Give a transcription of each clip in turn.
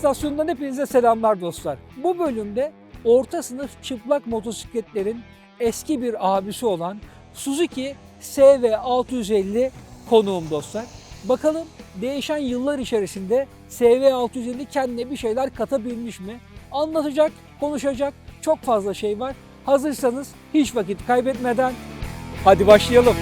istasyonundan hepinize selamlar dostlar. Bu bölümde orta sınıf çıplak motosikletlerin eski bir abisi olan Suzuki SV650 konuğum dostlar. Bakalım değişen yıllar içerisinde SV650 kendine bir şeyler katabilmiş mi? Anlatacak, konuşacak çok fazla şey var. Hazırsanız hiç vakit kaybetmeden hadi başlayalım.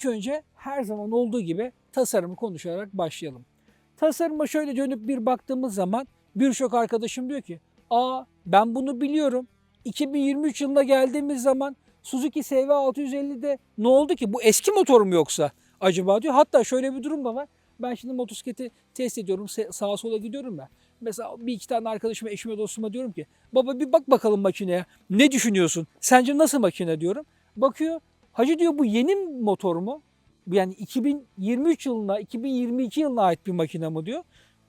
İlk önce her zaman olduğu gibi tasarımı konuşarak başlayalım. Tasarıma şöyle dönüp bir baktığımız zaman birçok arkadaşım diyor ki ''Aa ben bunu biliyorum. 2023 yılında geldiğimiz zaman Suzuki SV650'de ne oldu ki? Bu eski motor mu yoksa acaba?'' diyor. Hatta şöyle bir durum da var. Ben şimdi motosikleti test ediyorum. Sağa sola gidiyorum ya. Mesela bir iki tane arkadaşıma, eşime, dostuma diyorum ki baba bir bak bakalım makineye. Ne düşünüyorsun? Sence nasıl makine diyorum. Bakıyor Hacı diyor bu yeni motor mu? Yani 2023 yılına, 2022 yılına ait bir makine mi diyor.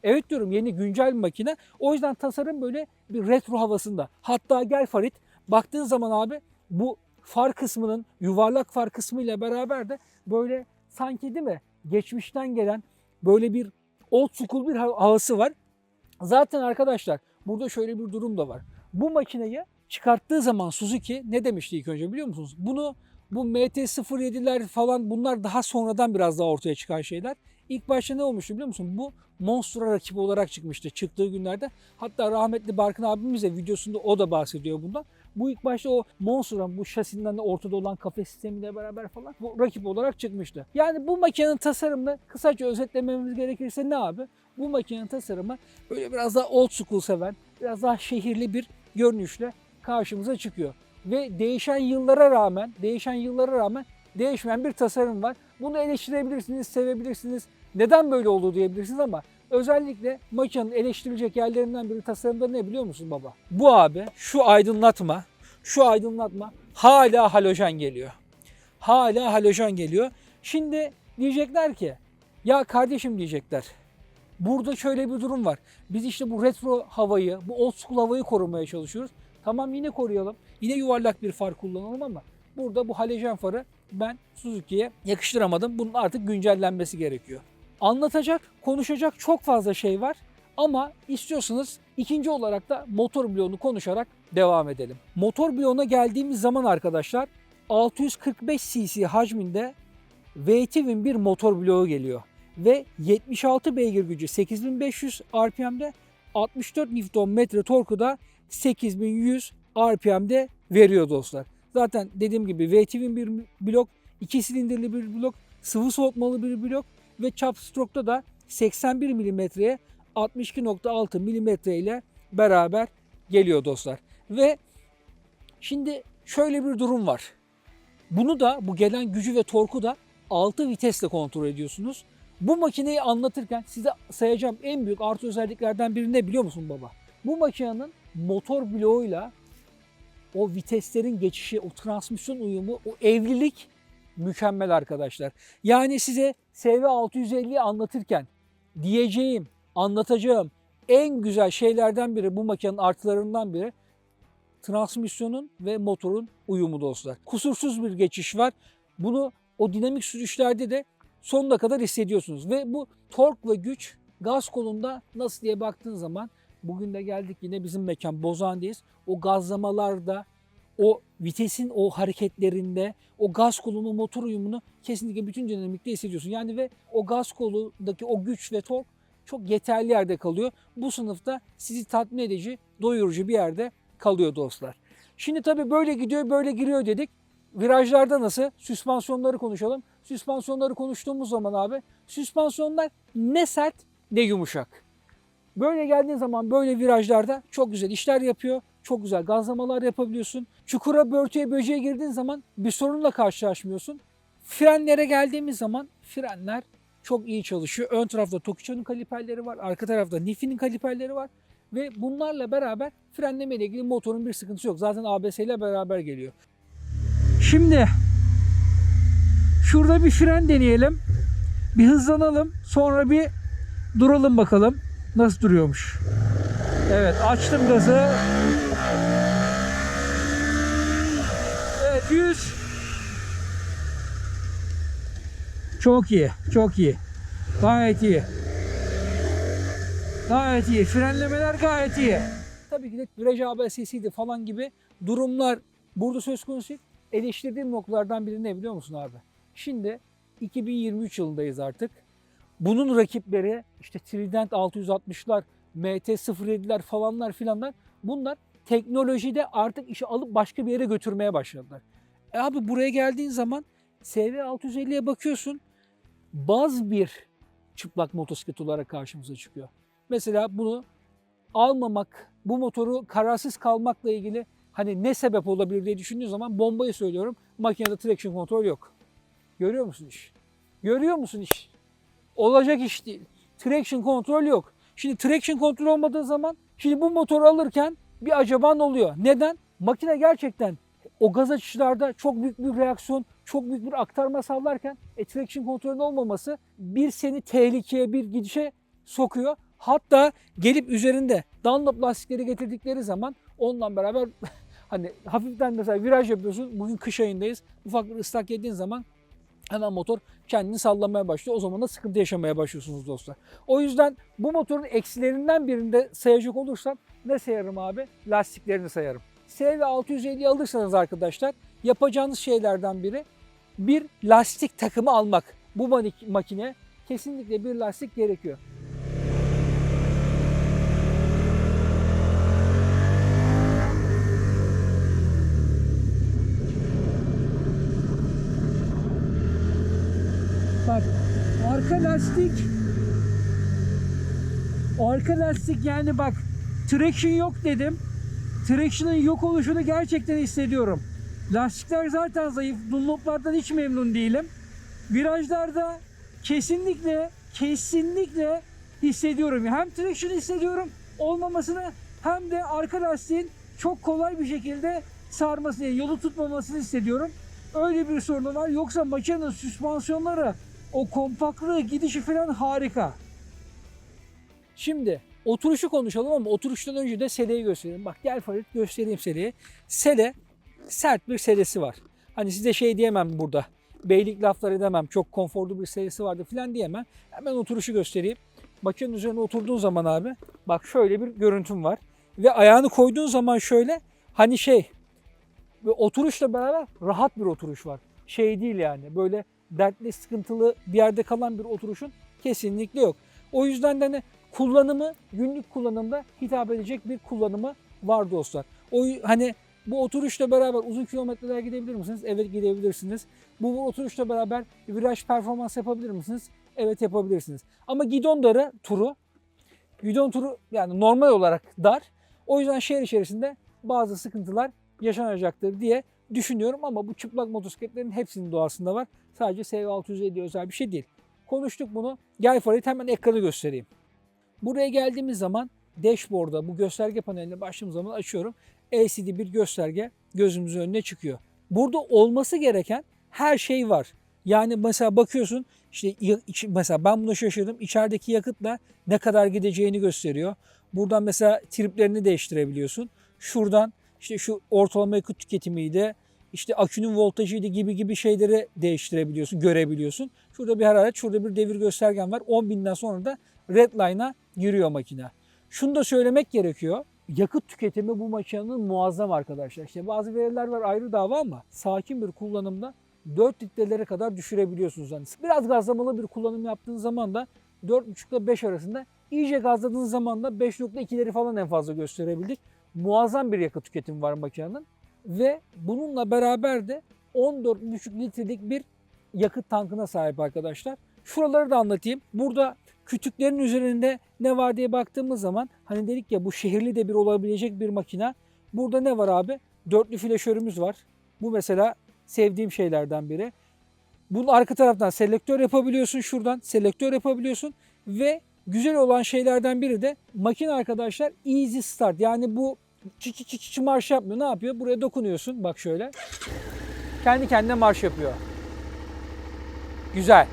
Evet diyorum yeni güncel bir makine. O yüzden tasarım böyle bir retro havasında. Hatta gel Farit baktığın zaman abi bu far kısmının yuvarlak far kısmı ile beraber de böyle sanki değil mi geçmişten gelen böyle bir old school bir hav- havası var. Zaten arkadaşlar burada şöyle bir durum da var. Bu makineyi çıkarttığı zaman Suzuki ne demişti ilk önce biliyor musunuz? Bunu bu MT-07'ler falan bunlar daha sonradan biraz daha ortaya çıkan şeyler. İlk başta ne olmuştu biliyor musun? Bu Monster'a rakip olarak çıkmıştı çıktığı günlerde. Hatta rahmetli Barkın abimiz de videosunda o da bahsediyor bundan. Bu ilk başta o Monster'ın bu şasinden de ortada olan kafe sistemiyle beraber falan bu rakip olarak çıkmıştı. Yani bu makinenin tasarımını kısaca özetlememiz gerekirse ne abi? Bu makinenin tasarımı böyle biraz daha old school seven, biraz daha şehirli bir görünüşle karşımıza çıkıyor. Ve değişen yıllara rağmen, değişen yıllara rağmen değişmeyen bir tasarım var. Bunu eleştirebilirsiniz, sevebilirsiniz. Neden böyle oldu diyebilirsiniz ama özellikle makinenin eleştirilecek yerlerinden biri tasarımda ne biliyor musun baba? Bu abi şu aydınlatma, şu aydınlatma hala halojen geliyor. Hala halojen geliyor. Şimdi diyecekler ki ya kardeşim diyecekler. Burada şöyle bir durum var. Biz işte bu retro havayı, bu old school havayı korumaya çalışıyoruz. Tamam yine koruyalım. Yine yuvarlak bir far kullanalım ama burada bu halojen farı ben Suzuki'ye yakıştıramadım. Bunun artık güncellenmesi gerekiyor. Anlatacak, konuşacak çok fazla şey var. Ama istiyorsanız ikinci olarak da motor bloğunu konuşarak devam edelim. Motor bloğuna geldiğimiz zaman arkadaşlar 645 cc hacminde V-Twin bir motor bloğu geliyor. Ve 76 beygir gücü 8500 RPM'de 64 Nm torku da 8100 RPM'de veriyor dostlar. Zaten dediğim gibi V-Twin bir blok, 2 silindirli bir blok, sıvı soğutmalı bir blok ve chop stroke'da da 81 mm'ye 62.6 mm ile beraber geliyor dostlar. Ve şimdi şöyle bir durum var. Bunu da bu gelen gücü ve torku da 6 vitesle kontrol ediyorsunuz. Bu makineyi anlatırken size sayacağım en büyük artı özelliklerden biri ne biliyor musun baba? Bu makinenin motor bloğuyla o viteslerin geçişi, o transmisyon uyumu, o evlilik mükemmel arkadaşlar. Yani size SV650'yi anlatırken diyeceğim, anlatacağım en güzel şeylerden biri bu makinenin artılarından biri transmisyonun ve motorun uyumu dostlar. Kusursuz bir geçiş var. Bunu o dinamik sürüşlerde de sonuna kadar hissediyorsunuz. Ve bu tork ve güç gaz kolunda nasıl diye baktığın zaman bugün de geldik yine bizim mekan Bozan'dayız. O gazlamalarda o vitesin o hareketlerinde o gaz kolunun motor uyumunu kesinlikle bütün dinamikte hissediyorsun. Yani ve o gaz kolundaki o güç ve tork çok yeterli yerde kalıyor. Bu sınıfta sizi tatmin edici, doyurucu bir yerde kalıyor dostlar. Şimdi tabii böyle gidiyor, böyle giriyor dedik. Virajlarda nasıl? Süspansiyonları konuşalım. Süspansiyonları konuştuğumuz zaman abi süspansiyonlar ne sert ne yumuşak. Böyle geldiğin zaman böyle virajlarda çok güzel işler yapıyor. çok güzel gazlamalar yapabiliyorsun. Çukura börtüye böceğe girdiğin zaman bir sorunla karşılaşmıyorsun. Frenlere geldiğimiz zaman frenler çok iyi çalışıyor. Ön tarafta Tokicho'nun kaliperleri var. Arka tarafta Nifi'nin kaliperleri var. Ve bunlarla beraber frenleme ile ilgili motorun bir sıkıntısı yok. Zaten ABS ile beraber geliyor. Şimdi şurada bir fren deneyelim. Bir hızlanalım. Sonra bir duralım bakalım. Nasıl duruyormuş. Evet açtım gazı. Evet 100. Çok iyi. Çok iyi. Gayet iyi. Gayet iyi. Frenlemeler gayet iyi. Tabii ki de viraj ABS'siydi falan gibi durumlar burada söz konusu. Eleştirdiğim noktalardan biri ne biliyor musun abi? Şimdi 2023 yılındayız artık. Bunun rakipleri işte Trident 660'lar, MT-07'ler falanlar filanlar bunlar teknolojide artık işi alıp başka bir yere götürmeye başladılar. E abi buraya geldiğin zaman SV650'ye bakıyorsun baz bir çıplak motosiklet olarak karşımıza çıkıyor. Mesela bunu almamak, bu motoru kararsız kalmakla ilgili hani ne sebep olabilir diye düşündüğün zaman bombayı söylüyorum. Makinede traction kontrol yok. Görüyor musun iş? Görüyor musun iş? Olacak iş değil. Traction kontrol yok. Şimdi traction kontrol olmadığı zaman şimdi bu motoru alırken bir acaban oluyor. Neden? Makine gerçekten o gaz açışlarda çok büyük bir reaksiyon, çok büyük bir aktarma sağlarken e, traction kontrolün olmaması bir seni tehlikeye, bir gidişe sokuyor. Hatta gelip üzerinde Dunlop lastikleri getirdikleri zaman onunla beraber hani hafiften mesela viraj yapıyorsun. Bugün kış ayındayız. Ufak bir ıslak yediğin zaman hemen motor kendini sallamaya başlıyor. O zaman da sıkıntı yaşamaya başlıyorsunuz dostlar. O yüzden bu motorun eksilerinden birinde sayacak olursam ne sayarım abi? Lastiklerini sayarım. SV 650 alırsanız arkadaşlar yapacağınız şeylerden biri bir lastik takımı almak. Bu makine kesinlikle bir lastik gerekiyor. Bak arka lastik arka lastik yani bak traction yok dedim. Traction'ın yok oluşunu gerçekten hissediyorum. Lastikler zaten zayıf. Dunlop'lardan hiç memnun değilim. Virajlarda kesinlikle kesinlikle hissediyorum. Hem traction hissediyorum olmamasını hem de arka lastiğin çok kolay bir şekilde sarmasını, yolu tutmamasını hissediyorum. Öyle bir sorunu var. Yoksa makinenin süspansiyonları, o kompaktlığı, gidişi falan harika. Şimdi oturuşu konuşalım ama oturuştan önce de seleyi göstereyim. Bak gel Farid göstereyim seleyi. Sele sert bir selesi var. Hani size şey diyemem burada. Beylik laflar edemem. Çok konforlu bir selesi vardı falan diyemem. Hemen oturuşu göstereyim. Makinenin üzerine oturduğun zaman abi bak şöyle bir görüntüm var. Ve ayağını koyduğun zaman şöyle hani şey ve oturuşla beraber rahat bir oturuş var. Şey değil yani böyle dertli sıkıntılı bir yerde kalan bir oturuşun kesinlikle yok. O yüzden de hani kullanımı günlük kullanımda hitap edecek bir kullanımı var dostlar. O hani bu oturuşla beraber uzun kilometreler gidebilir misiniz? Evet gidebilirsiniz. Bu oturuşla beraber viraj performans yapabilir misiniz? Evet yapabilirsiniz. Ama gidon darı turu, gidon turu yani normal olarak dar. O yüzden şehir içerisinde bazı sıkıntılar yaşanacaktır diye düşünüyorum ama bu çıplak motosikletlerin hepsinin doğasında var. Sadece SV650 özel bir şey değil. Konuştuk bunu. Gel Farid hemen ekranı göstereyim. Buraya geldiğimiz zaman dashboard'a bu gösterge paneline başladığım zaman açıyorum. LCD bir gösterge gözümüzün önüne çıkıyor. Burada olması gereken her şey var. Yani mesela bakıyorsun işte mesela ben buna şaşırdım. İçerideki yakıtla ne kadar gideceğini gösteriyor. Buradan mesela triplerini değiştirebiliyorsun. Şuradan işte şu ortalama yakıt tüketimiydi. İşte akünün voltajıydı gibi gibi şeyleri değiştirebiliyorsun, görebiliyorsun. Şurada bir hararet, şurada bir devir göstergen var. 10.000'den sonra da redline'a giriyor makine. Şunu da söylemek gerekiyor. Yakıt tüketimi bu makinenin muazzam arkadaşlar. İşte bazı veriler var ayrı dava ama sakin bir kullanımda 4 litrelere kadar düşürebiliyorsunuz. Yani biraz gazlamalı bir kullanım yaptığınız zaman da 4,5 ile 5 arasında iyice gazladığınız zaman da 5.2'leri falan en fazla gösterebilir. Muazzam bir yakıt tüketimi var makinenin. Ve bununla beraber de 14,5 litrelik bir yakıt tankına sahip arkadaşlar. Şuraları da anlatayım. Burada kütüklerin üzerinde ne var diye baktığımız zaman hani dedik ya bu şehirli de bir olabilecek bir makine. Burada ne var abi? Dörtlü flaşörümüz var. Bu mesela sevdiğim şeylerden biri. Bunun arka taraftan selektör yapabiliyorsun şuradan. Selektör yapabiliyorsun ve güzel olan şeylerden biri de makine arkadaşlar easy start. Yani bu çı çı çı marş yapmıyor. Ne yapıyor? Buraya dokunuyorsun. Bak şöyle. Kendi kendine marş yapıyor. Güzel.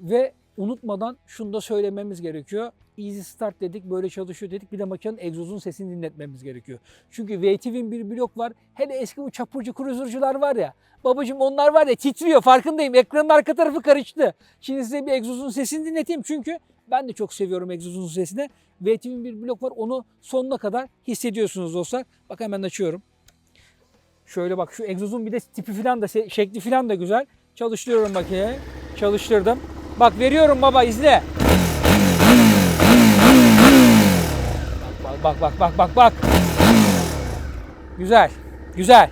Ve unutmadan şunu da söylememiz gerekiyor. Easy Start dedik, böyle çalışıyor dedik. Bir de makinenin egzozun sesini dinletmemiz gerekiyor. Çünkü VTV'nin bir blok var. Hele eski bu çapurcu cruiser'cılar var ya. Babacım onlar var ya titriyor farkındayım. Ekranın arka tarafı karıştı. Şimdi size bir egzozun sesini dinleteyim. Çünkü ben de çok seviyorum egzozun sesini. VTV'nin bir blok var. Onu sonuna kadar hissediyorsunuz dostlar. Bak hemen açıyorum. Şöyle bak şu egzozun bir de tipi falan da şekli falan da güzel. Çalıştırıyorum makineyi. Çalıştırdım. Bak veriyorum baba izle. Bak bak bak bak bak bak. Güzel. Güzel.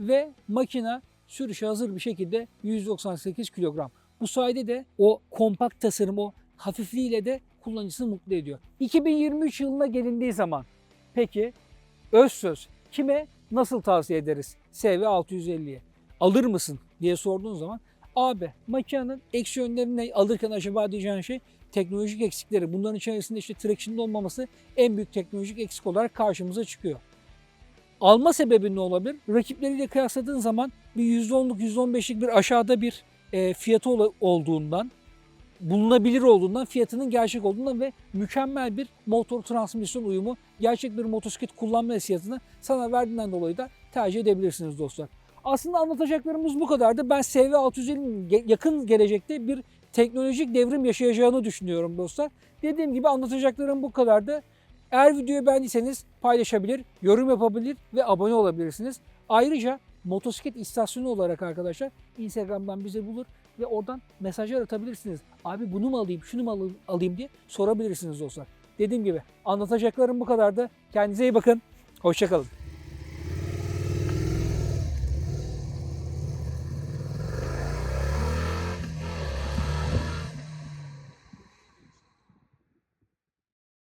Ve makine sürüşe hazır bir şekilde 198 kilogram. Bu sayede de o kompakt tasarım, o hafifliğiyle de kullanıcısını mutlu ediyor. 2023 yılına gelindiği zaman peki öz söz kime nasıl tavsiye ederiz SV650'ye? Alır mısın diye sorduğun zaman abi makinenin eksi yönleri ne? Alırken acaba diyeceğin şey teknolojik eksikleri. Bunların içerisinde işte traction'ın olmaması en büyük teknolojik eksik olarak karşımıza çıkıyor. Alma sebebi ne olabilir? Rakipleriyle kıyasladığın zaman bir %10'luk %15'lik bir aşağıda bir e, fiyatı ol- olduğundan bulunabilir olduğundan, fiyatının gerçek olduğundan ve mükemmel bir motor transmisyon uyumu, gerçek bir motosiklet kullanma hissiyatını sana verdiğinden dolayı da tercih edebilirsiniz dostlar. Aslında anlatacaklarımız bu kadardı. Ben SV650'nin ge- yakın gelecekte bir teknolojik devrim yaşayacağını düşünüyorum dostlar. Dediğim gibi anlatacaklarım bu kadardı. Eğer videoyu beğendiyseniz paylaşabilir, yorum yapabilir ve abone olabilirsiniz. Ayrıca motosiklet istasyonu olarak arkadaşlar Instagram'dan bizi bulur ve oradan mesajlar atabilirsiniz. Abi bunu mu alayım, şunu mu al- alayım diye sorabilirsiniz dostlar. Dediğim gibi anlatacaklarım bu kadardı. Kendinize iyi bakın. Hoşçakalın.